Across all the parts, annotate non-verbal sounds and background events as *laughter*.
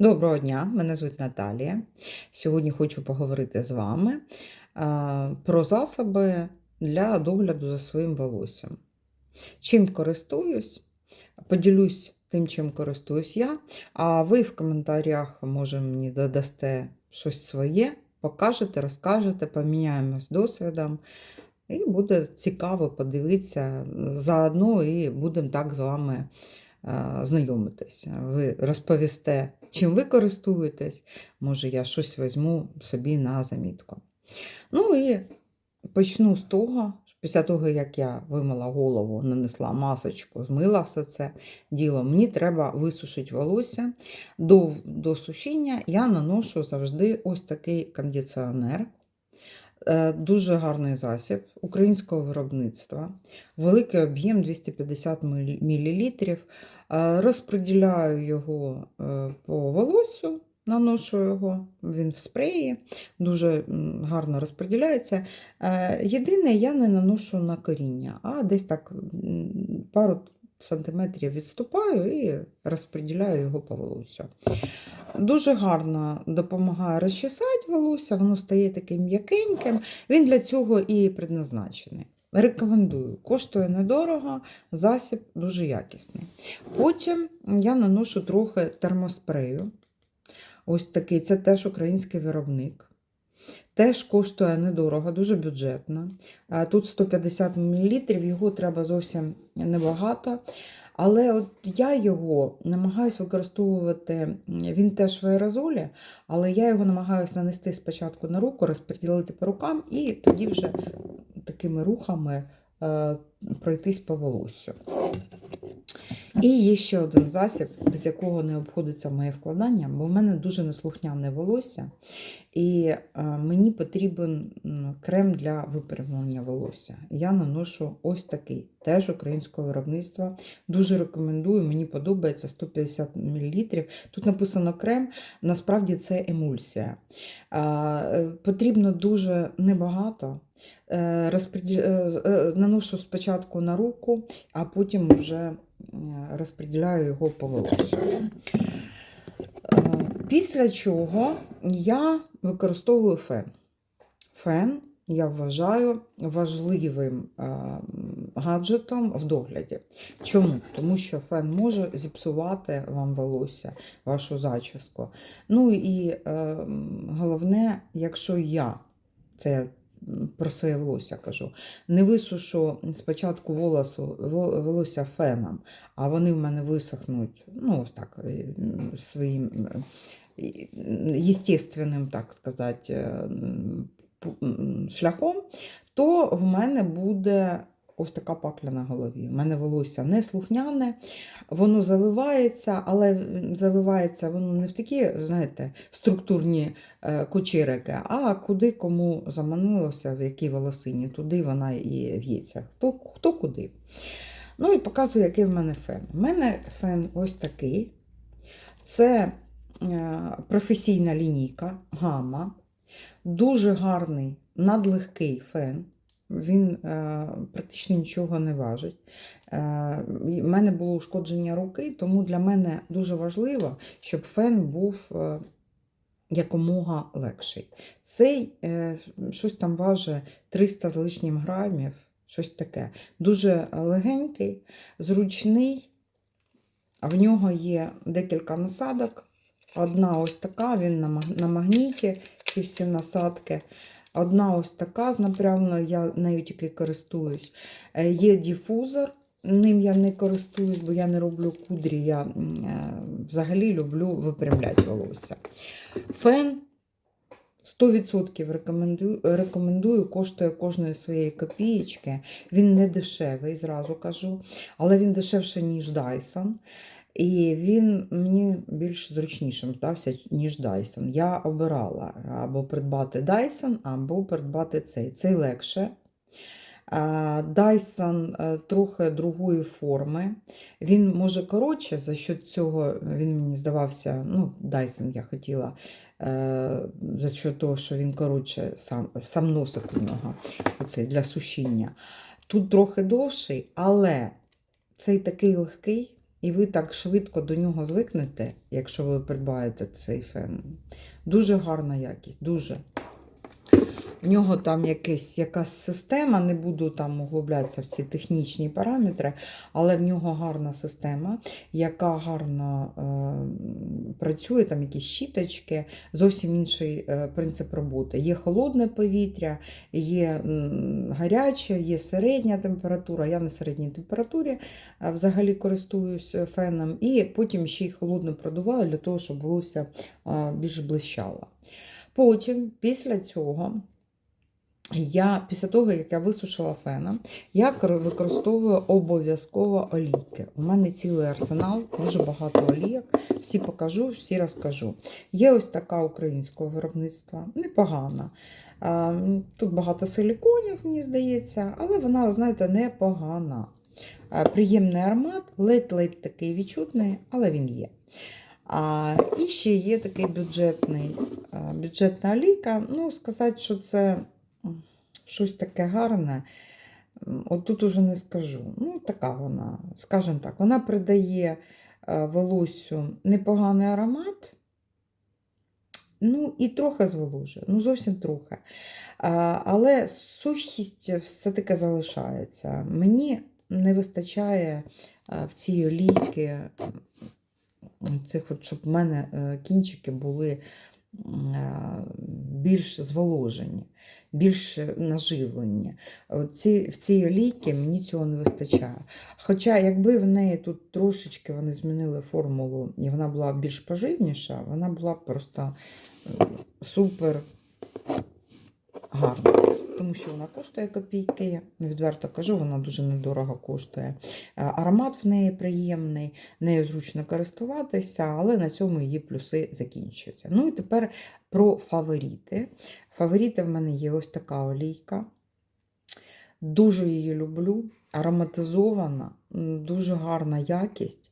Доброго дня, мене звуть Наталія. Сьогодні хочу поговорити з вами про засоби для догляду за своїм волоссям. Чим користуюсь, поділюсь тим, чим користуюсь я, а ви в коментарях, може, мені додасте щось своє, покажете, розкажете, поміняємось досвідом. І буде цікаво подивитися заодно, і будемо так з вами а, знайомитися. Ви розповісте, чим ви користуєтесь, може, я щось візьму собі на замітку. Ну і почну з того, що після того, як я вимила голову, нанесла масочку, змила все це діло, мені треба висушити волосся. До, до сушіння я наношу завжди ось такий кондиціонер. Е, Дуже гарний засіб українського виробництва, великий об'єм 250 мл. Розподіляю його е, по волосю, наношу його, він в спреї, дуже гарно розподіляється. Е, Єдине, я не наношу на коріння, а десь так пару сантиметрів відступаю і розподіляю його по волосю. Дуже гарно допомагає розчесати волосся, воно стає таким м'якеньким. Він для цього і предназначений. Рекомендую. Коштує недорого, засіб дуже якісний. Потім я наношу трохи термоспрею. Ось такий, це теж український виробник. Теж коштує недорого, дуже бюджетно. Тут 150 мл, його треба зовсім небагато. Але от я його намагаюся використовувати, він теж в аерозолі, але я його намагаюся нанести спочатку на руку, розподілити по рукам і тоді вже такими рухами е, пройтись по волосю. І є ще один засіб, без якого не обходиться моє вкладання, бо в мене дуже неслухняне волосся, і е, мені потрібен крем для випрямлення волосся. Я наношу ось такий, теж українського виробництва. Дуже рекомендую, мені подобається 150 мл. Тут написано крем, насправді це емульсія. Е, Потрібно дуже небагато. Е, е, е, Наношу спочатку на руку, а потім вже е, розподіляю його по волосю. Е, Після чого я використовую фен. Фен я вважаю важливим е, гаджетом в догляді. Чому? Тому що фен може зіпсувати вам волосся, вашу зачіску. Ну і е, головне, якщо я це про своє волосся кажу, не висушу спочатку волосу, волосся феном, а вони в мене висохнуть, ну, ось так, е, своїм е, естественним, так сказати, е, шляхом, то в мене буде ось така пакля на голові. У мене волосся не слухняне, воно завивається, але завивається воно не в такі, знаєте, структурні е, кучерики, а куди кому заманилося, в якій волосині, туди вона і в'ється. Хто, хто куди. Ну і показую, який в мене фен. У мене фен ось такий. Це е, професійна лінійка, гама. Дуже гарний, надлегкий фен. Він е, практично нічого не важить. Е, і мене було ушкодження руки, тому для мене дуже важливо, щоб фен був е, якомога легший. Цей е, щось там важить 300 з лишнім грамів, щось таке. Дуже легенький, зручний. В нього є декілька насадок. Одна ось така, він на магніті, ці всі насадки. Одна ось така з я нею тільки користуюсь. Е, Є дифузор, ним я не користуюсь, бо я не роблю кудрі, я е, взагалі люблю випрямляти волосся. Фен 100% рекомендую, рекомендую, коштує кожної своєї копієчки. Він не дешевий, зразу кажу, але він дешевше, ніж Dyson. І він мені більш зручнішим здався, ніж Dyson. Я обирала або придбати Dyson, або придбати цей. Цей легше. Dyson е, трохи другої форми. Він може коротше, за що цього він мені здавався, ну, Dyson я хотіла, е, за що того, що він коротше, сам, сам носик у нього оцей, для сушіння. Тут трохи довший, але цей такий легкий. І ви так швидко до нього звикнете, якщо ви придбаєте цей фен. Дуже гарна якість, дуже. В нього там якась, якась система, не буду там углублятися в ці технічні параметри, але в нього гарна система, яка гарно е, працює, там якісь щіточки, зовсім інший е, принцип роботи. Є холодне повітря, є гаряче, є середня температура. Я на середній температурі е, взагалі користуюсь феном, і потім ще й холодно продуваю для того, щоб волосся е, більш блищало. Потім, після цього, я після того, як я висушила фена, я використовую обов'язково олійки. У мене цілий арсенал, дуже багато олійок. Всі покажу, всі розкажу. Є ось така українського виробництва, непогана. Тут багато силіконів, мені здається, але вона, знаєте, непогана. Приємний аромат, ледь-ледь такий відчутний, але він є. А, і ще є такий бюджетний, бюджетна олійка. Ну, сказати, що це щось таке гарне. От тут уже не скажу. Ну, така вона, скажімо так, вона придає е, волоссю непоганий аромат. Ну, і трохи зволожує, ну зовсім трохи. Але сухість все-таки залишається. Мені не вистачає е, в цій олійки цих, от, щоб в мене е, кінчики були більш зволожені, більш наживлені. Ці, в цій олійці мені цього не вистачає. Хоча, якби в неї тут трошечки вони змінили формулу і вона була більш поживніша, вона була просто е, супер гарна. Тому що вона коштує копійки, відверто кажу, вона дуже недорого коштує. Е, Аромат в неї приємний, нею зручно користуватися, але на цьому її плюси закінчуються. Ну і тепер про фаворити. Фаворити в мене є ось така олійка. Дуже її люблю. Ароматизована, дуже гарна якість.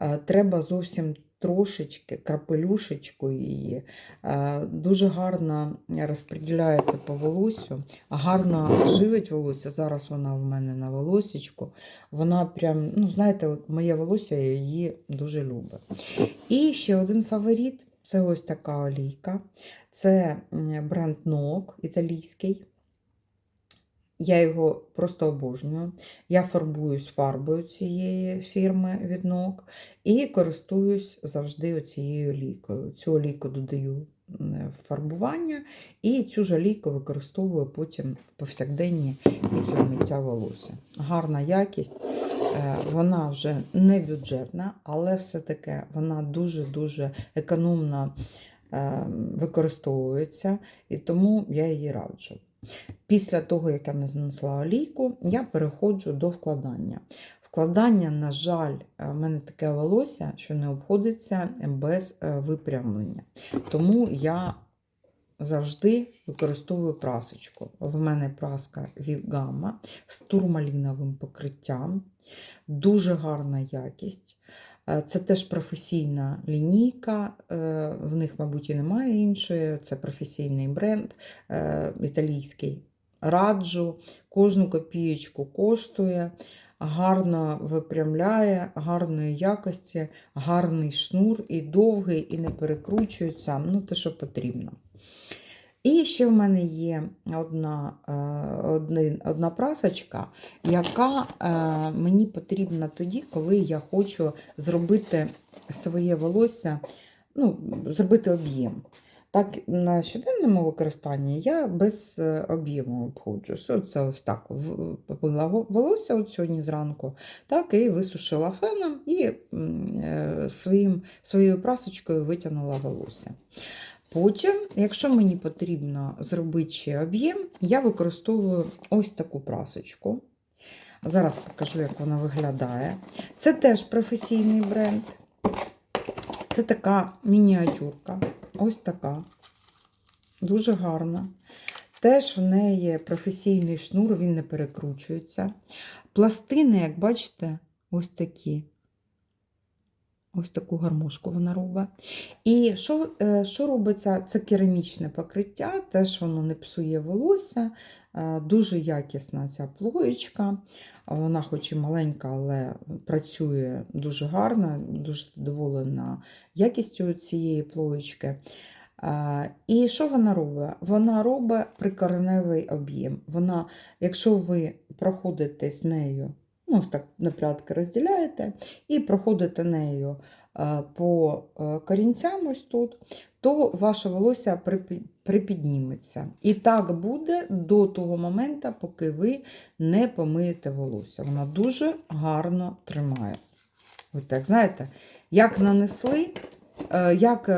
Е, Треба зовсім трошечки, крапелюшечку її. Е, Дуже гарно розподіляється по волосю, гарно живить волосся. Зараз вона в мене на волосічку. Вона прям, ну, знаєте, моє волосся її дуже любить. І ще один фаворит це ось така олійка. Це бренд Nook італійський. Я його просто обожнюю. Я фарбуюсь фарбою цієї фірми від Nook і користуюсь завжди цією олійкою. Цю олійку додаю в фарбування і цю ж олійку використовую потім в повсякденні після миття волосся. Гарна якість. Е, Вона вже не бюджетна, але все-таки вона дуже-дуже економно е, використовується, і тому я її раджу. Після того, як я нанесла олійку, я переходжу до вкладання. Вкладання, на жаль, е, в мене таке волосся, що не обходиться без е, випрямлення. Тому я завжди використовую прасочку. В мене праска від Gamma з турмаліновим покриттям. Дуже гарна якість. Е, Це теж професійна лінійка, е, в них, мабуть, і немає іншої. Це професійний бренд е, італійський. Раджу, кожну копієчку коштує, гарно випрямляє, гарної якості, гарний шнур і довгий, і не перекручується. Ну, те, що потрібно. І ще в мене є одна, е, один, одна прасочка, яка е, мені потрібна тоді, коли я хочу зробити своє волосся, ну, зробити об'єм. Так, на щоденному використанні я без е, об'єму обходжусь. Оце ось так попила волосся от сьогодні зранку, так і висушила феном і своїм, своєю прасочкою витягнула волосся. Потім, якщо мені потрібно зробити ще об'єм, я використовую ось таку прасочку. Зараз покажу, як вона виглядає. Це теж професійний бренд. Це така мініатюрка. Ось така. Дуже гарна. Теж в неї професійний шнур, він не перекручується. Пластини, як бачите, ось такі. Ось таку гармошку вона робить. І що, е, що робиться? Це керамічне покриття, теж воно не псує волосся, е, дуже якісна ця плоєчка. Вона хоч і маленька, але працює дуже гарно, дуже задоволена якістю цієї плоєчки. Е, І що вона робить? Вона робить прикореневий об'єм. Вона, якщо ви проходите з нею, ну, так на прядки розділяєте, і проходите нею е, по е, корінцям ось тут, то ваше волосся припідніметься. І так буде до того моменту, поки ви не помиєте волосся. Вона дуже гарно тримає. Ось так, знаєте, як нанесли, е, як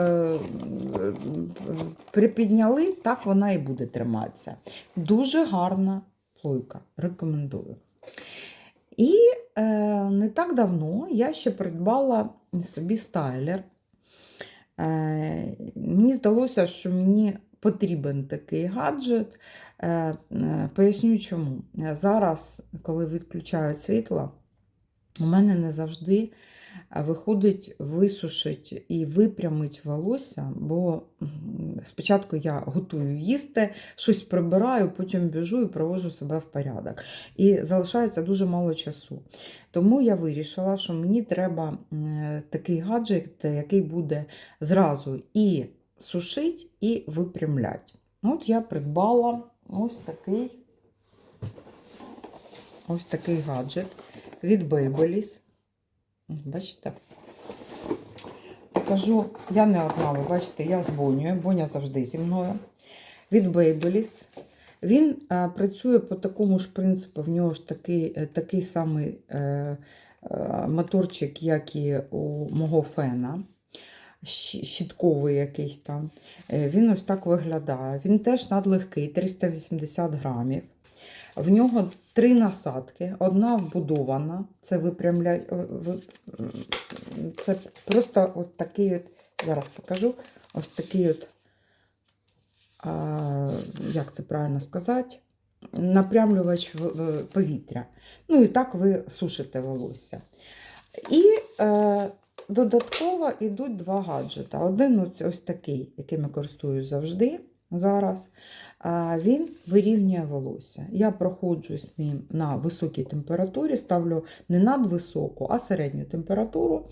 припідняли, так вона і буде триматися. Дуже гарна плойка. Рекомендую. І е, не так давно я ще придбала собі стайлер. Е, мені здалося, що мені потрібен такий гаджет. Е, е, поясню чому. Зараз, коли відключають світло, у мене не завжди виходить висушить і випрямить волосся, бо спочатку я готую їсти, щось прибираю, потім біжу і привожу себе в порядок. І залишається дуже мало часу. Тому я вирішила, що мені треба такий гаджет, який буде зразу і сушить, і випрямлять. От я придбала ось такий, ось такий гаджет від Babyliss. Бачите? Покажу, я не одна, ви бачите, я з Бонею. Боня завжди зі мною. Від Babyliss. Він е, працює по такому ж принципу, в нього ж такий, е, такий самий е, е, моторчик, як і у мого фена. Щітковий якийсь там. Е, Він ось так виглядає. Він теж надлегкий, 380 грамів. В нього три насадки. Одна вбудована, це випрямляє. м, Це просто от такий от, зараз покажу, ось такий от а, як це правильно сказати, напрямлювач повітря. Ну і так ви сушите волосся. І е, додатково йдуть два гаджета. Один ось такий, яким я користуюсь завжди зараз. Він вирівнює волосся. Я проходжу з ним на високій температурі, ставлю не надвисоку, а середню температуру.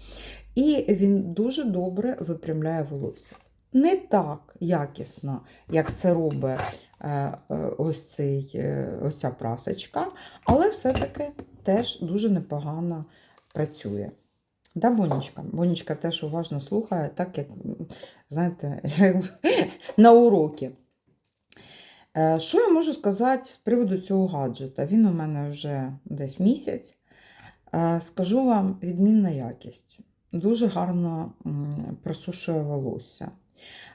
І він дуже добре випрямляє волосся. Не так якісно, як це робить е, е, ось, цей, е, ось ця прасочка, але все-таки теж дуже непогано працює. Да, Бонічка? Бонічка теж уважно слухає, так як, знаєте, *laughs* на уроки. Е, Що я можу сказати з приводу цього гаджета? Він у мене вже десь місяць. Е, Скажу вам відмінна якість. Дуже гарно просушує волосся,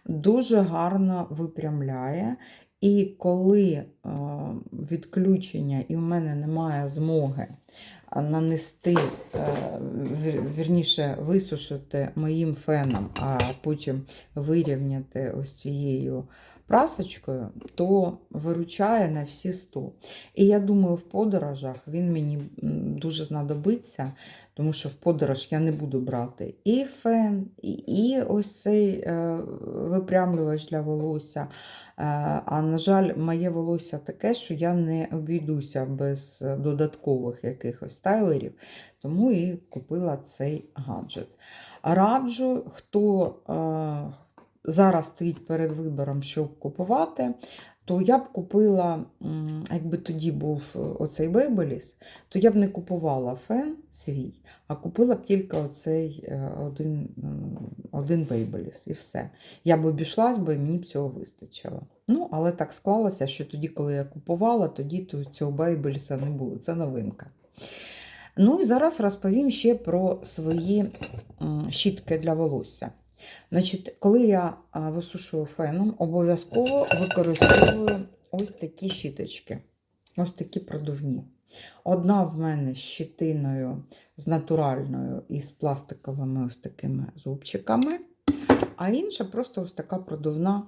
дуже гарно випрямляє. І коли е, відключення і в мене немає змоги нанести, е, вірніше, висушити моїм феном, а потім вирівняти ось цією прасочкою, то виручає на всі 100. І я думаю, в подорожах він мені дуже знадобиться, тому що в подорож я не буду брати і фен, і, ось цей е, випрямлювач для волосся. Е, а на жаль, моє волосся таке, що я не обійдуся без додаткових якихось стайлерів, тому і купила цей гаджет. Раджу, хто е, зараз стоїть перед вибором, що купувати, то я б купила, якби тоді був е, оцей Бейбеліс, то я б не купувала фен свій, а купила б тільки оцей е, один, один Бейбеліс і все. Я б обійшлась і мені б цього вистачило. Ну, але так склалося, що тоді, коли я купувала, тоді то цього Бейбеліса не було. Це новинка. Ну і зараз розповім ще про свої щітки для волосся. Значить, коли я висушую феном, обов'язково використовую ось такі щіточки, ось такі продувні. Одна в мене з щитиною, з натуральною і з пластиковими ось такими зубчиками, а інша просто ось така продувна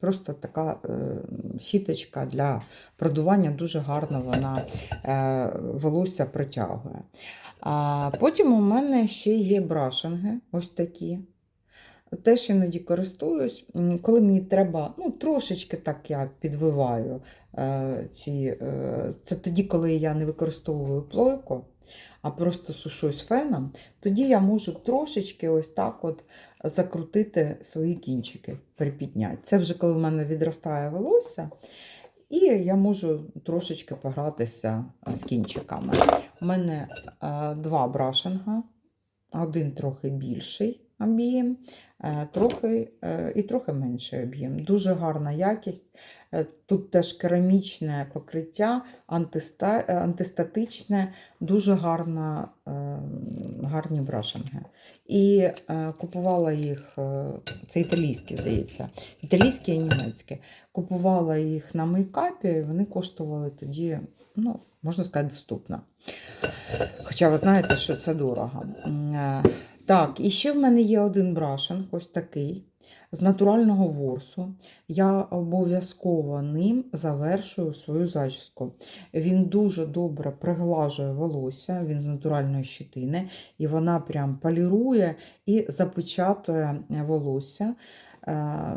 Просто така е, щіточка для продування, дуже гарно вона е, волосся притягує. А потім у мене ще є брашинги, ось такі. Теж іноді користуюсь, коли мені треба, ну, трошечки так я підвиваю е, ці. Е, це тоді, коли я не використовую плойку, а просто сушусь феном, тоді я можу трошечки ось так от закрутити свої кінчики, припідняти. Це вже коли в мене відростає волосся, і я можу трошечки погратися з кінчиками. У мене е, два брашинга, один трохи більший об'єм, е, трохи, е, і трохи менший об'єм. Дуже гарна якість. Тут теж керамічне покриття, антиста, антистатичне, дуже гарна, гарні брашинги. І купувала їх, це італійські, здається, італійські і німецькі. Купувала їх на мейкапі, вони коштували тоді, ну, можна сказати, доступно. Хоча ви знаєте, що це дорого. Е, Так, і ще в мене є один брашинг, ось такий, з натурального ворсу. Я обов'язково ним завершую свою зачіску. Він дуже добре приглажує волосся, він з натуральної щитини, і вона прям полірує і запечатує волосся. Е,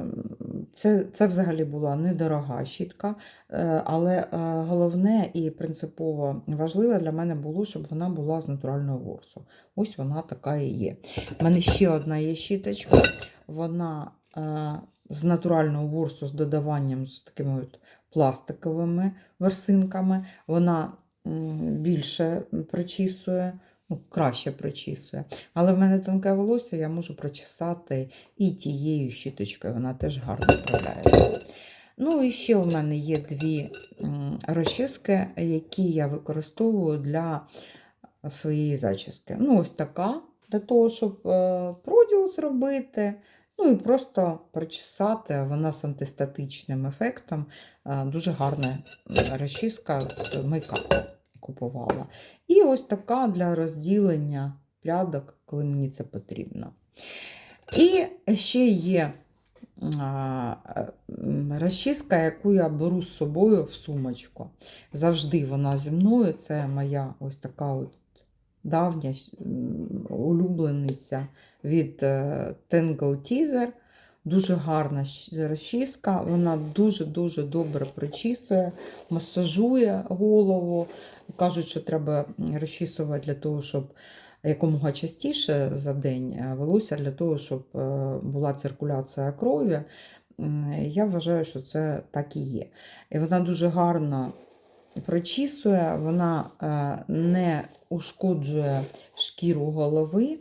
Це, це взагалі була недорога щітка, е, але е, головне і принципово важливе для мене було, щоб вона була з натурального ворсу. Ось вона така і є. У мене ще одна є щіточка, вона з натурального ворсу з додаванням з такими от пластиковими версинками. Вона більше причісує, ну, краще причісує. Але в мене тонке волосся, я можу причесати і тією щіточкою, вона теж гарно вправляється. Ну і ще у мене є дві розчіски, які я використовую для своєї зачіски. Ну, ось така, для того, щоб е, проділ зробити. Ну і просто причесати, вона з антистатичним ефектом. Е, Дуже гарна розчіска з мейкапу купувала. І ось така для розділення прядок, коли мені це потрібно. І ще є а, розчіска, яку я беру з собою в сумочку. Завжди вона зі мною. Це моя ось така от давня улюблениця від е, Tangle Teaser. Дуже гарна розчіска, вона дуже-дуже добре причісує, масажує голову. Кажуть, що треба розчісувати для того, щоб якомога частіше за день е, волосся, для того, щоб е, була циркуляція крові. Я вважаю, що це так і є. І вона дуже гарно причісує, вона е, не ушкоджує шкіру голови,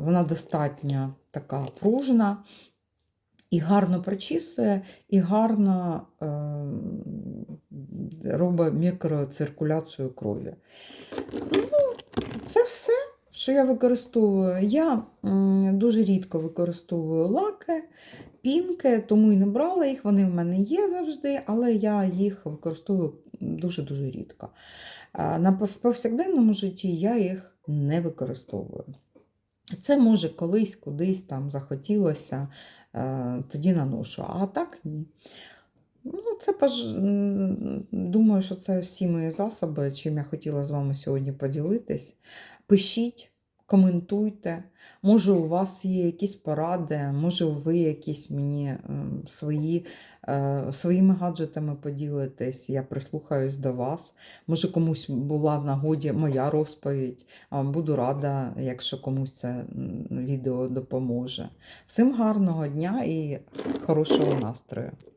вона достатньо така пружна. І гарно причісує, і гарно е, робить мікроциркуляцію крові. Ну, це все, що я використовую. Я дуже рідко використовую лаки, пінки, тому і не брала їх. Вони в мене є завжди, але я їх використовую дуже-дуже рідко. На повсякденному житті я їх не використовую. Це може колись кудись там захотілося, е, тоді наношу, а так ні. Ну, це пож... думаю, що це всі мої засоби, чим я хотіла з вами сьогодні поділитись. Пишіть, коментуйте. Може, у вас є якісь поради, може, ви якісь мені свої, своїми гаджетами поділитесь. Я прислухаюсь до вас. Може, комусь була в нагоді моя розповідь. Буду рада, якщо комусь це відео допоможе. Всім гарного дня і хорошого настрою!